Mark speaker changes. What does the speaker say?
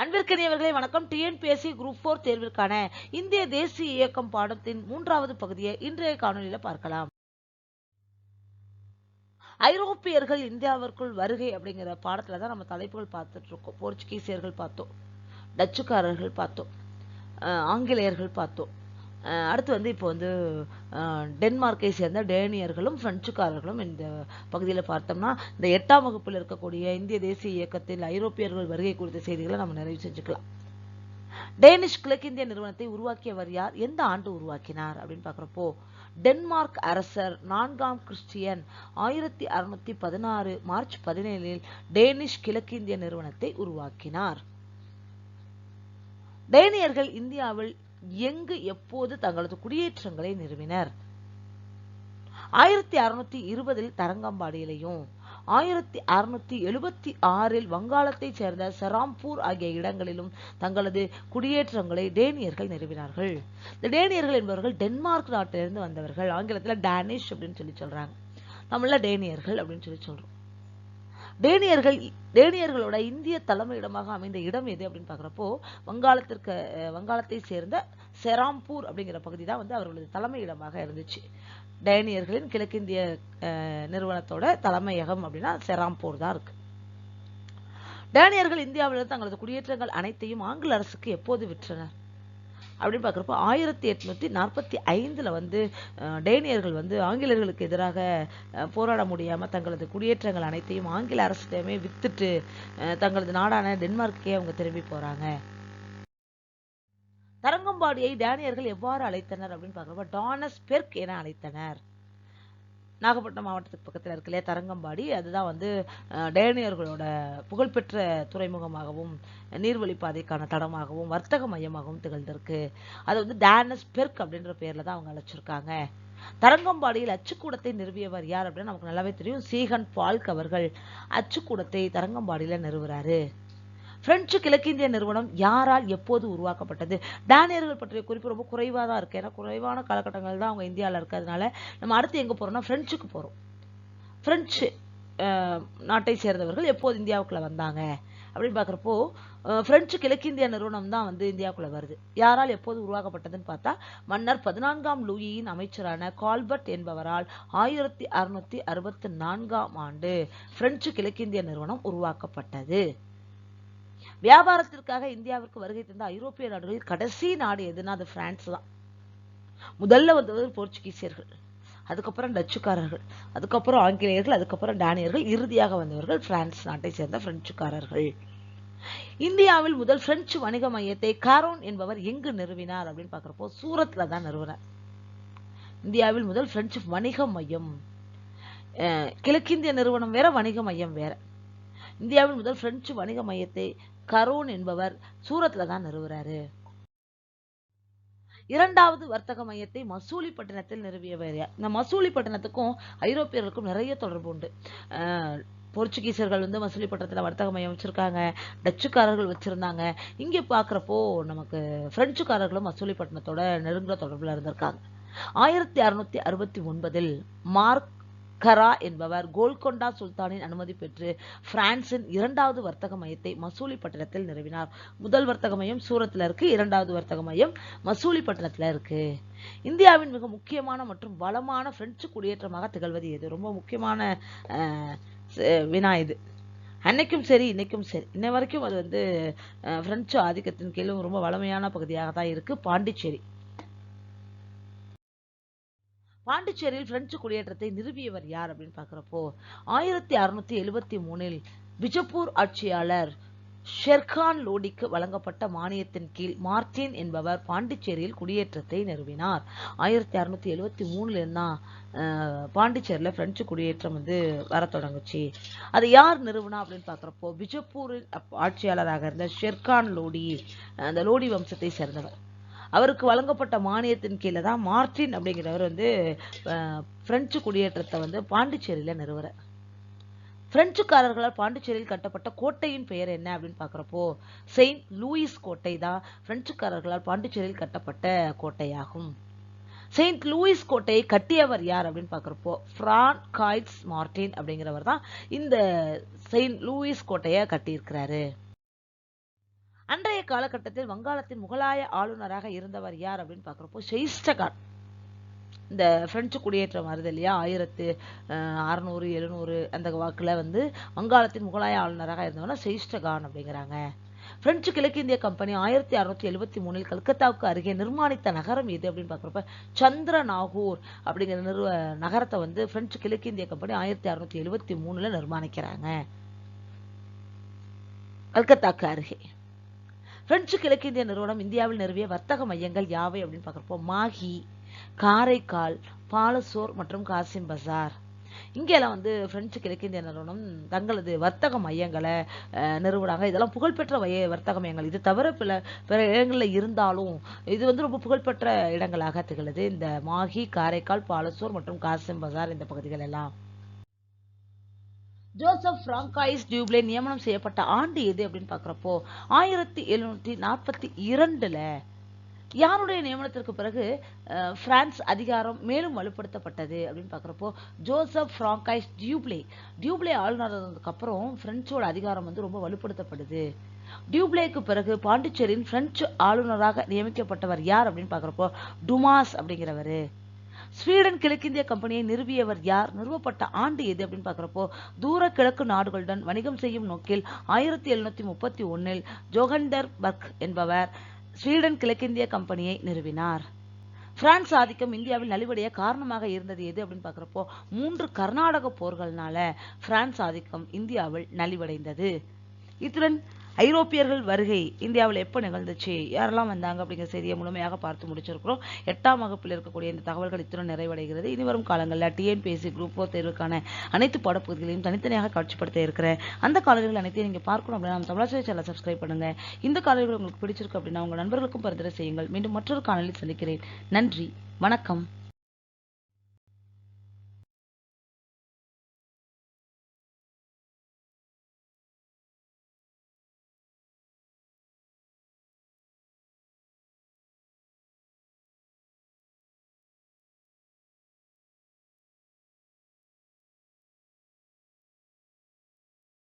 Speaker 1: அன்பிற்கினியவர்களே வணக்கம். TNPSC group four தேர்விற்கான இந்திய தேசிய இயக்கம் பாடத்தின் மூன்றாவது பகுதியை இன்றைய காணொலியில் பார்க்கலாம். ஐரோப்பியர்கள் இந்தியாவிற்குள் வருகை அப்படிங்கிற பாடத்துல தான் நம்ம தலைப்புகள் பார்த்துட்டு இருக்கோம். போர்ச்சுகீசியர்கள் பார்த்தோம் டச்சுக்காரர்கள் பார்த்தோம் ஆங்கிலேயர்கள் பார்த்தோம். அடுத்து வந்து இப்போ வந்து டென்மார்க்கை சேர்ந்த டேனியர்களும் பிரெஞ்சுக்காரர்களும் இந்த பகுதியில் பார்த்தோம்னா இந்த எட்டாம் வகுப்பில் இருக்கக்கூடிய இந்திய தேசிய இயக்கத்தில் ஐரோப்பியர்கள் வருகை குறித்த செய்திகளை நம்ம நிறைவு செஞ்சுக்கலாம். டேனிஷ் கிழக்கிந்திய நிறுவனத்தை உருவாக்கியவர் யார்? எந்த ஆண்டு உருவாக்கினார் அப்படின்னு பார்க்குறப்போ டென்மார்க் அரசர் நான்காம் கிறிஸ்டியன் ஆயிரத்தி அறுநூத்தி பதினாறு மார்ச் பதினேழில் டேனிஷ் கிழக்கிந்திய நிறுவனத்தை உருவாக்கினார். டேனியர்கள் இந்தியாவில் எங்கு எப்போது தங்களது குடியேற்றங்களை நிறுவினர்? ஆயிரத்தி அறுநூத்தி இருபதில் தரங்கம்பாடியிலையும் ஆயிரத்தி அறுநூத்தி எழுபத்தி ஆறில் வங்காளத்தைச் சேர்ந்த செராம்பூர் ஆகிய இடங்களிலும் தங்களது குடியேற்றங்களை டேனியர்கள் நிறுவினார்கள். இந்த டேனியர்கள் என்பவர்கள் டென்மார்க் நாட்டிலிருந்து வந்தவர்கள் ஆங்கிலத்தில் டேனிஷ் அப்படின்னு சொல்லி சொல்றாங்க. தமிழ்ல டேனியர்கள் அப்படின்னு சொல்லி சொல்றோம். டேனியர்கள் டேனியர்களோட இந்திய தலைமையிடமாக அமைந்த இடம் எது அப்படின்னு பார்க்குறப்போ வங்காளத்திற்கு வங்காளத்தை சேர்ந்த செராம்பூர் அப்படிங்கிற பகுதி தான் வந்து அவர்களது தலைமையிடமாக இருந்துச்சு. டேனியர்களின் கிழக்கிந்திய நிறுவனத்தோட தலைமையகம் அப்படின்னா செராம்பூர் தான் இருக்கு. டேனியர்கள் இந்தியாவிலிருந்து தங்களது குடியேற்றங்கள் அனைத்தையும் ஆங்கில அரசுக்கு எப்போது விற்றனர்? அப்படின்னு பார்க்குறப்போ ஆயிரத்தி எட்நூத்தி நாற்பத்தி ஐந்துல வந்து டேனியர்கள் வந்து ஆங்கிலேயர்களுக்கு எதிராக அஹ், போராட முடியாம தங்களது குடியேற்றங்கள் அனைத்தையும் ஆங்கில அரசிடமே வித்துட்டு அஹ், தங்களது நாடான டென்மார்க்கே அவங்க திரும்பி போறாங்க. தரங்கம்பாடியை டேனியர்கள் எவ்வாறு அழைத்தனர் அப்படின்னு பார்க்குறப்ப டானஸ் பெர்க் என அழைத்தனர். நாகப்பட்டினம் மாவட்டத்துக்கு பக்கத்தில் இருக்கு இல்லையா தரங்கம்பாடி. அதுதான் வந்து டேனியர்களோட புகழ்பெற்ற துறைமுகமாகவும் நீர்வழிப்பாதைக்கான தடமாகவும் வர்த்தக மையமாகவும் திகழ்ந்திருக்கு. அது வந்து டேனஸ் பெர்க் அப்படின்ற பேரில் தான் அவங்க அழைச்சிருக்காங்க. தரங்கம்பாடியில் அச்சுக்கூடத்தை நிறுவியவர் யார் அப்படின்னு நமக்கு நல்லாவே தெரியும். சீகன் பால்க் அவர்கள் அச்சுக்கூடத்தை தரங்கம்பாடியில் நிறுவுறாரு. பிரெஞ்சு கிழக்கிந்திய நிறுவனம் யாரால் எப்போது உருவாக்கப்பட்டது? டேனியர்கள் பற்றிய குறிப்பு ரொம்ப குறைவாக தான் இருக்கு. ஏன்னா குறைவான காலகட்டங்கள் தான் அவங்க இந்தியாவில் இருக்கிறதுனால நம்ம அடுத்து எங்கே போகிறோம்னா ஃப்ரெஞ்சுக்கு போகிறோம் ஃப்ரெஞ்சு நாட்டை சேர்ந்தவர்கள் எப்போது இந்தியாவுக்குள்ள வந்தாங்க? அப்படின்னு பார்க்குறப்போ பிரெஞ்சு கிழக்கிந்திய நிறுவனம் தான் வந்து இந்தியாவுக்குள்ள வருது. யாரால் எப்போது உருவாக்கப்பட்டதுன்னு பார்த்தா மன்னர் பதினான்காம் லூயியின் அமைச்சரான கால்பர்ட் என்பவரால் ஆயிரத்தி அறுநூத்தி அறுபத்தி நான்காம் ஆண்டு பிரெஞ்சு கிழக்கிந்திய நிறுவனம் உருவாக்கப்பட்டது. வியாபாரத்திற்காக இந்தியாவிற்கு வருகை தந்த ஐரோப்பிய நாடுகளில் கடைசி நாடு எதுன்னா அது பிரான்ஸ் தான். முதல்ல வந்தவர் போர்ச்சுகீசியர்கள். அதுக்கப்புறம் டச்சுக்காரர்கள். அதுக்கப்புறம் ஆங்கிலேயர்கள் அதுக்கப்புறம் டேனியர்கள். இறுதியாக வந்தவர்கள் பிரான்ஸ் நாட்டை சேர்ந்த பிரெஞ்சுக்காரர்கள். இந்தியாவில் முதல் பிரெஞ்சு வணிக மையத்தை காரோன் என்பவர் எங்கு நிறுவினார் அப்படின்னு பார்க்குறப்போ சூரத்தில் தான் நிறுவனார். இந்தியாவில் முதல் பிரெஞ்சு வணிக மையம். அஹ், கிழக்கிந்திய நிறுவனம் வேற வணிக மையம் வேற. இந்தியாவில் முதல் பிரெஞ்சு வணிக மையத்தை கரோன் என்பவர் சூரத்ல தான் நிறுவுறாரு. இரண்டாவது வர்த்தக மையத்தை மசூலிப்பட்டினத்தில் நிறுவியவர் இந்த மசூலிப்பட்டினத்துக்கும் ஐரோப்பியர்களுக்கும் நிறைய தொடர்பு உண்டு. போர்ச்சுகீசர்கள் வந்து மசூலிப்பட்டினத்தில் வர்த்தக மையம் வச்சிருக்காங்க டச்சுக்காரர்கள் வச்சிருந்தாங்க. இங்க பாக்குறப்போ நமக்கு ஃப்ரெஞ்சுக்காரர்களும் மசூலிப்பட்டினத்தோட நெருங்குற தொடர்புல இருந்திருக்காங்க. ஆயிரத்தி அறுநூத்தி அறுபத்தி ஒன்பதில் மார்க் கரா என்பவர் கோல்கொண்டா சுல்தானின் அனுமதி பெற்று பிரான்சின் இரண்டாவது வர்த்தக மையத்தை மசூலி பட்டணத்தில் நிறுவினார். முதல் வர்த்தக மையம் சூரத்தில் இருக்கு இரண்டாவது வர்த்தக மையம் மசூலி பட்டணத்தில் இருக்கு. இந்தியாவின் மிக முக்கியமான மற்றும் வளமான பிரெஞ்சு குடியேற்றமாக திகழ்வது எது? ரொம்ப முக்கியமான வினா இது. அன்னைக்கும் சரி இன்னைக்கும் சரி. இன்ன வரைக்கும் அது வந்து பிரெஞ்சு ஆதிக்கத்தின் கீழும் ரொம்ப வளமையான பகுதியாக தான் இருக்குது பாண்டிச்சேரி. பாண்டிச்சேரியில் பிரெஞ்சு குடியேற்றத்தை நிறுவியவர் யார் அப்படின்னு பார்க்குறப்போ ஆயிரத்தி அறுநூத்தி எழுபத்தி மூணில் பிஜப்பூர் ஆட்சியாளர் ஷெர்கான் லோடிக்கு வழங்கப்பட்ட மானியத்தின் கீழ் மார்டின் என்பவர் பாண்டிச்சேரியில் குடியேற்றத்தை நிறுவினார். ஆயிரத்தி அறுநூத்தி எழுபத்தி மூணுல இருந்தான் பாண்டிச்சேரியில் பிரெஞ்சு குடியேற்றம் வந்து வர தொடங்குச்சு. அது யார் நிறுவனா அப்படின்னு பார்க்குறப்போ பிஜப்பூரின் அப்- ஆட்சியாளராக இருந்த ஷெர்கான் லோடி அந்த லோடி வம்சத்தை சேர்ந்தவர். அவருக்கு வழங்கப்பட்ட மானியத்தின் கீழே தான் மார்டின் அப்படிங்கிறவர் வந்து ஃப்ரெஞ்சு பிரெஞ்சு குடியேற்றத்தை வந்து பாண்டிச்சேரியில் நிறுவற. பிரெஞ்சுக்காரர்களால் பாண்டிச்சேரியில் கட்டப்பட்ட கோட்டையின் பெயர் என்ன அப்படின்னு பார்க்குறப்போ செயின்ட் லூயிஸ் கோட்டை தான் பிரெஞ்சுக்காரர்களால் பாண்டிச்சேரியில் கட்டப்பட்ட கோட்டையாகும். செயின்ட் லூயிஸ் கோட்டையை கட்டியவர் யார் அப்படின்னு பார்க்குறப்போ ஃப்ரான் காய்ட்ஸ் மார்டின் அப்படிங்கிறவர் தான் இந்த செயின்ட் லூயிஸ் கோட்டையை கட்டியிருக்கிறாரு. அன்றைய காலகட்டத்தில் வங்காளத்தின் முகலாய ஆளுநராக இருந்தவர் யார் அப்படின்னு பார்க்குறப்போ ஷெய்ஸ்டகான். இந்த பிரெஞ்சு குடியேற்றம் வருது இல்லையா? ஆயிரத்து அறநூறு எழுநூறு அந்த வாக்கில் வந்து வங்காளத்தின் முகலாய ஆளுநராக இருந்தவனா ஷெயிஸ்டகான் அப்படிங்கிறாங்க. பிரெஞ்சு கிழக்கிந்திய கம்பெனி ஆயிரத்தி அறுநூத்தி எழுபத்தி மூணில் கல்கத்தாவுக்கு அருகே நிர்மாணித்த நகரம் எது அப்படின்னு பார்க்குறப்ப சந்திரநாகூர் அப்படிங்கிற நிறுவ நகரத்தை வந்து பிரெஞ்சு கிழக்கிந்திய கம்பெனி ஆயிரத்தி அறுநூத்தி எழுபத்தி மூணுல நிர்மாணிக்கிறாங்க. கல்கத்தாக்கு அருகே. பிரெஞ்சு கிழக்கிந்திய நிறுவனம் இந்தியாவில் நிறுவிய வர்த்தக மையங்கள் யாவை அப்படின்னு பார்க்குறப்போ மாஹி காரைக்கால் பாலசோர் மற்றும் காசிம் பசார். இங்கெல்லாம் வந்து பிரெஞ்சு கிழக்கிந்திய நிறுவனம் தங்களது வர்த்தக மையங்களை நிறுவனாங்க. இதெல்லாம் புகழ்பெற்ற வய வர்த்தக மையங்கள். இது தவிர பிற பிற இடங்களில் இருந்தாலும் இது வந்து ரொம்ப புகழ்பெற்ற இடங்களாக திகழுது. இந்த மாஹி காரைக்கால் பாலசோர் மற்றும் காசிம் பசார் இந்த பகுதிகள் எல்லாம் ஜோசப் பிராங்காயிஸ் டியூப்ளே நியமனம் செய்யப்பட்ட ஆண்டு எது அப்படின்னு பார்க்குறப்போ ஆயிரத்தி எழுநூற்றி நாற்பத்தி இரண்டுல யாருடைய நியமனத்திற்கு பிறகு அஹ், பிரான்ஸ் அதிகாரம் மேலும் வலுப்படுத்தப்பட்டது அப்படின்னு பார்க்குறப்போ ஜோசப் ஃப்ராங்காய்ஸ் டியூப்ளே டியூப்ளே ஆளுநர் இருந்ததுக்கு அப்புறம் பிரெஞ்சோட அதிகாரம் வந்து ரொம்ப வலுப்படுத்தப்படுது. டியூப்ளேக்கு பிறகு பாண்டிச்சேரியின் பிரெஞ்சு ஆளுநராக நியமிக்கப்பட்டவர் யார் அப்படின்னு பார்க்குறப்போ டுமாஸ் அப்படிங்கிறவர். ஸ்வீடன் கிழக்கிந்திய கம்பெனியை நிறுவியவர் யார்? நிறுவப்பட்ட ஆண்டு எது அப்படின்னு பார்க்குறப்போ தூர கிழக்கு நாடுகளுடன் வணிகம் செய்யும் நோக்கில் ஆயிரத்தி எழுநூத்தி முப்பத்தி ஒன்னில் ஜோகண்டர் பர்க் என்பவர் ஸ்வீடன் கிழக்கிந்திய கம்பெனியை நிறுவினார். பிரான்ஸ் ஆதிக்கம் இந்தியாவில் நலிவடைய காரணமாக இருந்தது எது அப்படின்னு பார்க்குறப்போ மூன்று கர்நாடக போர்கள்னால பிரான்ஸ் ஆதிக்கம் இந்தியாவில் நலிவடைந்தது. இத்துடன் ஐரோப்பியர்கள் வருகை இந்தியாவில் எப்போ நிகழ்ந்துச்சு? யாரெல்லாம் வந்தாங்க அப்படிங்கிற செய்தியை முழுமையாக பார்த்து முடிச்சிருக்கிறோம். எட்டாம் வகுப்பில் இருக்கக்கூடிய இந்த தகவல்கள் இத்துடன் நிறைவடைகிறது. இனி வரும் காலங்களில் டிஎன்பிஎஸ்சி குரூப் ஃபோர் தேர்வுக்கான அனைத்து பாடப்பகுதிகளையும் தனித்தனியாக காட்சிப்படுத்த இருக்கிறேன் அந்த காலங்கள் அனைத்தையும் நீங்கள் பார்க்கணும் அப்படின்னா நம்ம தமிழாசிரியர் சேனலை சப்ஸ்கிரைப் பண்ணுங்க. இந்த காலங்கள் உங்களுக்கு பிடிச்சிருக்கு அப்படின்னா உங்கள் நண்பர்களுக்கும் பரிந்துரை செய்யுங்கள். மீண்டும் மற்றொரு காணொலியில் சந்திக்கிறேன். நன்றி. வணக்கம்.